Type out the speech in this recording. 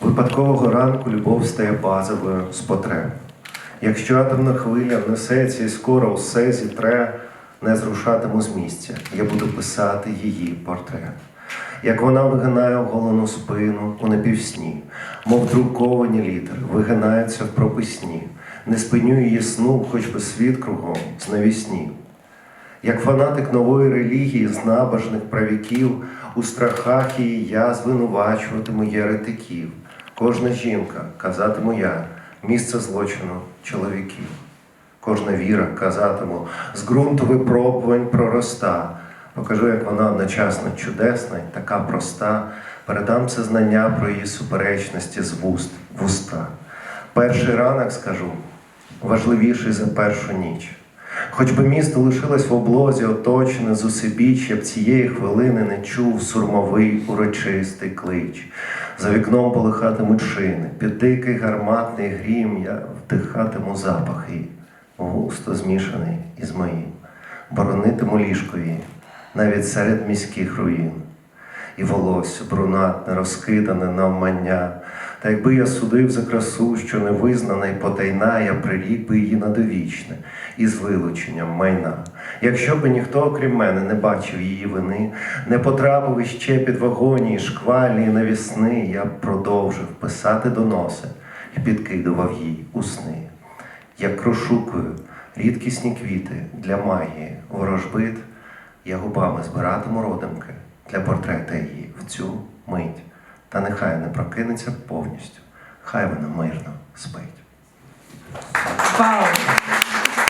Випадкового ранку любов стає базовою з потреб. Якщо атомна хвиля внесеться і скоро усе зітре, не зрушатиму з місця, я буду писати її портрет. Як вона вигинає оголену спину у напівсні, мов друковані літери, вигинаються в прописні, не спиню її сну, хоч би світ кругом з навісні. Як фанатик нової релігії з набожних правіків, у страхах її я звинувачуватиму єретиків. Кожна жінка, казатиму я, місце злочину чоловіків. Кожна віра, казатиму, з ґрунту випробувань пророста. Покажу, як вона одночасно чудесна і така проста. Передам це знання про її суперечності з вуст в уста. Перший ранок скажу, важливіший за першу ніч. Хоч би місто лишилось в облозі, оточене з усебіч, я б цієї хвилини не чув сурмовий урочистий клич. За вікном полихатимуть шини, під дикий гарматний грім я вдихатиму запах її, густо змішаний із моїм, боронитиму ліжкові навіть серед міських руїн і волосся брунатне, розкидане навмання. Та якби я судив за красу, що не визнана й потайна, я прирік би її на довічне із вилученням майна. Якщо би ніхто, окрім мене, не бачив її вини, не потрапив іще під вагоні, шквальні і навісни, я б продовжив писати доноси і підкидував їй у сни. Як прошукую рідкісні квіти для магії, ворожбит, я губами збиратиму родимки для портрета її в цю мить. Та нехай не прокинеться повністю, хай вона мирно спить. Вау!